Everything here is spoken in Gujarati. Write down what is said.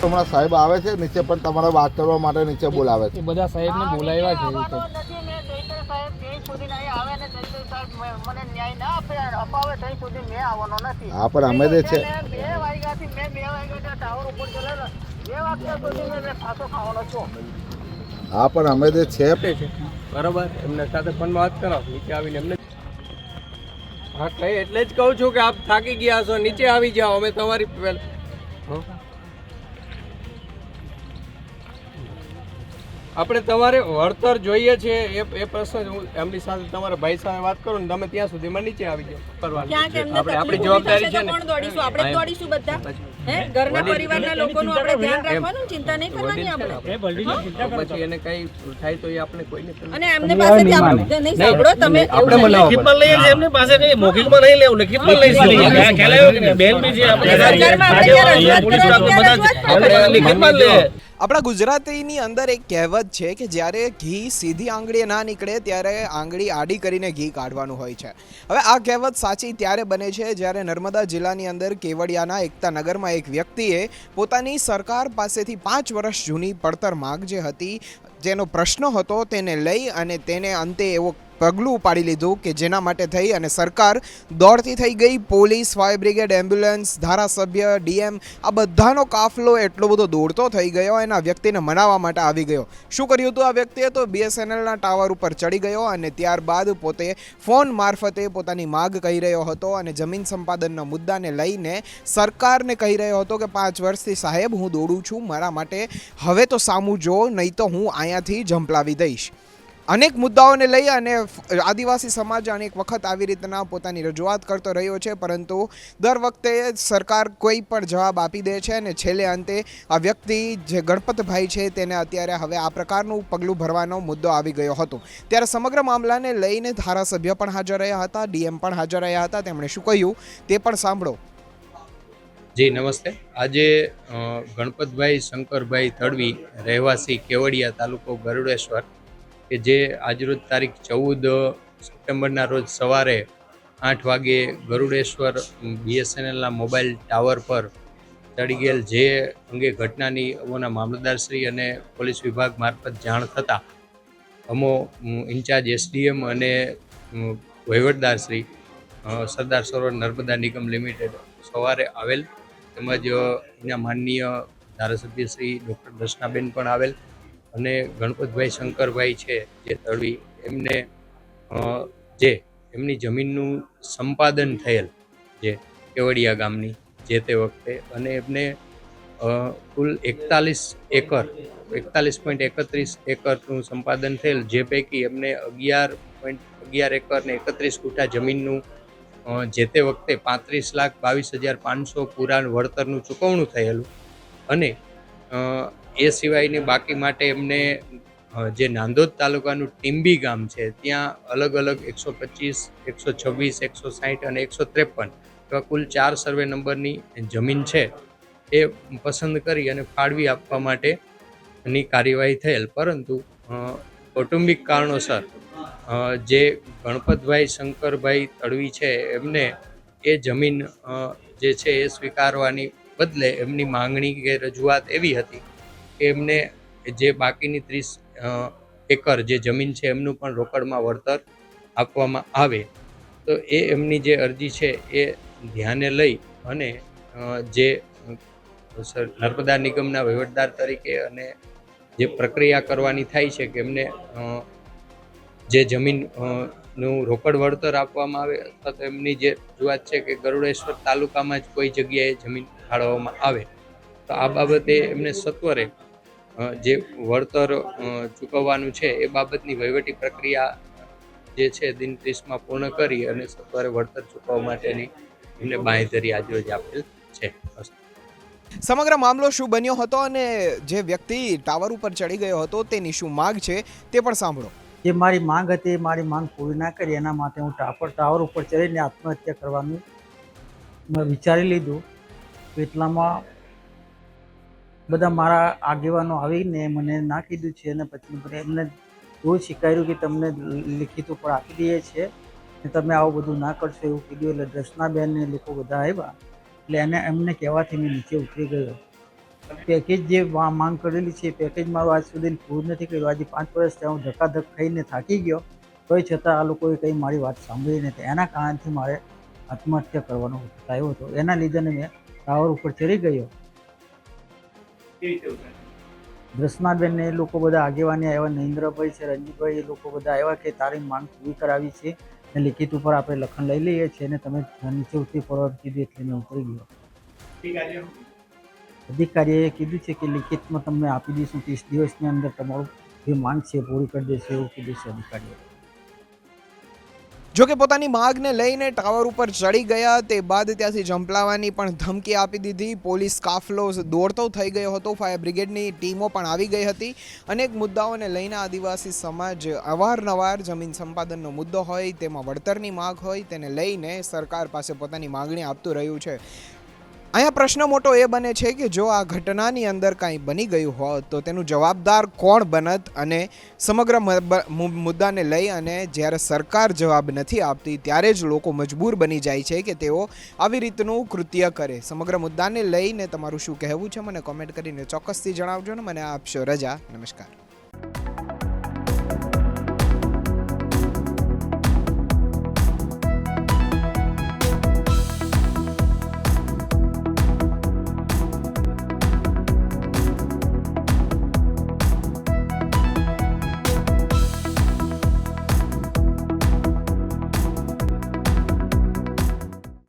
હમણાં સાહેબ આવે છે નીચે પણ તમારે વાત કરવા માટે નીચે બોલાવે છે. બધા સાહેબને બોલાવ્યા છે એવું તો મેં સાહેબ ત્યાં સુધી નહીં આવે ને જયકર સાહેબ મ- મને ન્યાય ના આપે અપાવે ત્યાં સુધી મેં આવવાનો નથી. હા પણ અમે જે છું હા પણ અમે જે છે બરાબર એમને સાથે પણ વાત કરો નીચે આવીને એમને હા કઈ એટલે જ કહું છું કે આપ થાકી ગયા છો નીચે આવી જાઓ અમે તમારી આપણે તમારે વળતર જોઈએ છે એ એ પ્રશ્ન હું એમની સાથે તમારા ભાઈ સાથે વાત કરું ને તમે ત્યાં સુધીમાં નીચે આવી જાઓ. પરવા આપણે આપણી જવાબદારી છે ને. કોણ દોડીશું? આપણે દોડીશું બધા. હે ઘરના પરિવારના લોકોનું આપણે ધ્યાન રાખવાનું? ચિંતા નહીં કરવાની આપણે. પછી એને કઈ થાય તો એ આપણે કોઈને અને એમને પાસેથી આપણે નહીં સાંભળો તમે આપણે મનાવો લઈએ છીએ એમની પાસે કઈ મૌખિકમાં નહીં લેવું લિખિતમાં લઈશું. ખ્યાલ આવ્યો કે બેન બી છે આપણે સરકારમાં આપણે રજૂઆત કરવા બધા જ લિખિતમાં જ લઈએ. આપણા ગુજરાતીની અંદર એક કહેવત છે કે જ્યારે ઘી સીધી આંગળીએ ના નીકળે ત્યારે આંગળી આડી કરીને ઘી કાઢવાનું હોય છે. હવે આ કહેવત સાચી ત્યારે બને છે જ્યારે નર્મદા જિલ્લાની અંદર કેવડિયાના એકતા નગરમાં એક વ્યક્તિએ પોતાની સરકાર પાસેથી પાંચ વર્ષ જૂની પડતર માગ જે હતી, જેનો પ્રશ્ન હતો તેને લઈ અને તેને અંતે એવો પગલું ઉપાડી લીધું કે જેના માટે થઈ અને સરકાર દોડતી થઈ ગઈ. પોલીસ, ફાયર બ્રિગેડ, એમ્બ્યુલન્સ, ધારાસભ્ય, ડીએમ, આ બધાનો કાફલો એટલો બધો દોડતો થઈ ગયો અને આ વ્યક્તિને મનાવવા માટે આવી ગયો. શું કર્યું હતું આ વ્યક્તિએ? તો બીએસએનએલના ટાવર ઉપર ચડી ગયો અને ત્યારબાદ પોતે ફોન મારફતે પોતાની માગ કહી રહ્યો હતો અને જમીન સંપાદનના મુદ્દાને લઈને સરકારને કહી રહ્યો હતો કે પાંચ વર્ષથી સાહેબ, હું દોડું છું, મારા માટે હવે તો સામું જો, નહીં તો હું અહીંયાથી ઝંપલાવી દઈશ. અનેક મુદ્દાઓને લઈ અને આદિવાસી સમાજ અનેક વખત આવી રીતના પોતાની રજૂઆત કરતો રહ્યો છે, પરંતુ દર વખતે સરકાર કોઈ પણ જવાબ આપી દે છે અને છેલ્લે અંતે આ વ્યક્તિ જે ગણપતભાઈ છે તેને અત્યારે હવે આ પ્રકારનું પગલું ભરવાનો મુદ્દો આવી ગયો હતો. ત્યારે સમગ્ર મામલાને લઈને ધારાસભ્ય પણ હાજર રહ્યા હતા, ડીએમ પણ હાજર રહ્યા હતા, તેમણે શું કહ્યું તે પણ સાંભળો. જી, નમસ્તે. આજે ગણપતભાઈ શંકરભાઈ તડવી, રહેવાસી કેવડિયા તાલુકો ગરુડેશ્વર કે જે આજરોજ તારીખ ચૌદ સપ્ટેમ્બરના રોજ સવારે આઠ વાગે ગરુડેશ્વર બીએસએનએલના મોબાઈલ ટાવર પર ચડી ગયેલ જે અંગે ઘટનાની અમોના મામલતદારશ્રી અને પોલીસ વિભાગ મારફત જાણ થતાં અમો ઇન્ચાર્જ એસડીએમ અને વહીવટદારશ્રી સરદાર સરોવર નર્મદા નિગમ લિમિટેડ સવારે આવેલ તેમજ અહીંયા માનનીય ધારાસભ્ય શ્રી ડૉક્ટર દર્શનાબેન પણ આવેલ. અને ગણપતભાઈ શંકરભાઈ છે જે તળવી, એમને જે એમની જમીનનું સંપાદન થયેલ જે કેવડિયા ગામની જે તે વખતે અને એમને કુલ એકતાલીસ એકર, એકતાલીસ પોઈન્ટ એકત્રીસ એકરનું સંપાદન થયેલ, જે પૈકી એમને અગિયાર પોઈન્ટ, અગિયાર એકર ને એકત્રીસ ગુઠા જમીનનું જે તે વખતે પાંત્રીસ લાખ બાવીસ હજાર પાંચસો પુરાણ વળતરનું ચૂકવણું થયેલું અને એ સિવાયની બાકી માટે એમને જે નાંદોદ તાલુકાનું ટીંબી ગામ છે, ત્યાં અલગ અલગ એકસો પચીસ, એકસો છવ્વીસ, એકસો સાહીઠ અને એકસો ત્રેપન એવા કુલ ચાર સર્વે નંબરની જમીન છે. એ પસંદ કરી અને ફાળવી આપવા માટેની કાર્યવાહી થયેલ. પરંતુ કૌટુંબિક કારણોસર જે ગણપતભાઈ શંકરભાઈ તડવી છે, એમને એ જમીન જે છે એ સ્વીકારવાની બદલે એમની માંગણી કે રજૂઆત એવી હતી એમને જે બાકીની ત્રીસ એકર જે જમીન છે એમનું પણ રોકડમાં વળતર આપવામાં આવે. તો એ એમની જે અરજી છે એ ધ્યાને લઈ અને જે નર્મદા નિગમના વહીવટદાર તરીકે અને જે પ્રક્રિયા કરવાની થાય છે કે એમને જે જમીનનું રોકડ વળતર આપવામાં આવે અથવા તો એમની જે રજૂઆત છે કે ગરુડેશ્વર તાલુકામાં જ કોઈ જગ્યાએ જમીન ફાળવવામાં આવે. તો આ બાબતે એમને સત્વરે જે વળતર ચૂકવવાનું છે એ બાબતની વહીવટી પ્રક્રિયા જે છે દિન ત્રીસમાં પૂર્ણ કરી અને સત્વરે વળતર ચૂકવવા માટેની એમને બાંહેધરી આજરોજ આપેલ છે. સમગ્ર મામલો શું બન્યો હતો અને જે વ્યક્તિ ટાવર ઉપર ચડી ગયો હતો તેની શું માગ છે તે પણ સાંભળો. જે મારી માંગ હતી એ મારી માંગ પૂરી ના કરી એના માટે હું ટાપર ટાવર ઉપર ચડીને આત્મહત્યા કરવાનું મેં વિચારી લીધું. એટલામાં બધા મારા આગેવાનો આવીને મને ના કીધું છે અને પછી મને એમને એવું શીખાયું કે તમને લિખિત ઉપર આપી દઈએ છીએ ને તમે આવું બધું ના કરશો એવું કીધું એટલે દર્શનાબેનને લોકો બધા આવ્યા. એટલે એને એમને કહેવાથી મેં નીચે ઉતરી ગયો. પેકેજ જે માંગ કરેલી છે પેકેજ મારું આજ સુધી પૂરું નથી કર્યું. આજે પાંચ વર્ષ થયા, હું ધક્કાધક ખાઈને થાકી ગયો. તોય છતાં આ લોકોએ કંઈ મારી વાત સાંભળી નથી. એના કારણથી મારે આત્મહત્યા કરવાનો થયો હતો. એના લીધે મેં ટાવર ઉપર ચડી ગયો. દર્શનાબેન એ લોકો બધા આગેવાની આવ્યા નરેન્દ્રભાઈ છે રંજીતભાઈ એ લોકો બધા આવ્યા કે તારી માંગ પૂરી કરાવી છે ને લિખિત ઉપર આપણે લખન લઈ લઈએ છીએ અને તમે નીચે ઉતરી પડવાનું કીધું એટલે મેં ઉતરી ગયો. અધિકારીએ કીધું છે કે લિખિતમાં તમને આપી દઈશું ત્રીસ દિવસની અંદર તમારું જે માંગ છે પૂરી કરી દેશે એવું કીધું છે અધિકારીએ જો કે પોતાની માગને લઈને ટાવર ઉપર ચડી ગયા, તે બાદ ત્યાંથી ઝંપલાવાની પણ ધમકી આપી દીધી. પોલીસ કાફલો દોડતો થઈ ગયો હતો. ફાયર બ્રિગેડની ટીમો પણ આવી ગઈ હતી. અનેક મુદ્દાઓને લઈને આદિવાસી સમાજ અવારનવાર જમીન સંપાદનનો મુદ્દો હોય, તેમાં વળતરની માગ હોય, તેને લઈને સરકાર પાસે પોતાની માગણી આપતું રહ્યું છે. અહીંયા પ્રશ્ન મોટો એ બને છે કે જો આ ઘટનાની અંદર કાંઈ બની ગયું હોત, તો તેનું જવાબદાર કોણ બનત અને સમગ્ર મુદ્દાને લઈ અને જ્યારે સરકાર જવાબ નથી આપતી, ત્યારે જ લોકો મજબૂર બની જાય છે કે તેઓ આવી રીતનું કૃત્ય કરે. સમગ્ર મુદ્દાને લઈને તમારું શું કહેવું છે? મને કોમેન્ટ કરીને ચોક્કસથી જણાવજો ને. મને આપશો રજા. નમસ્કાર.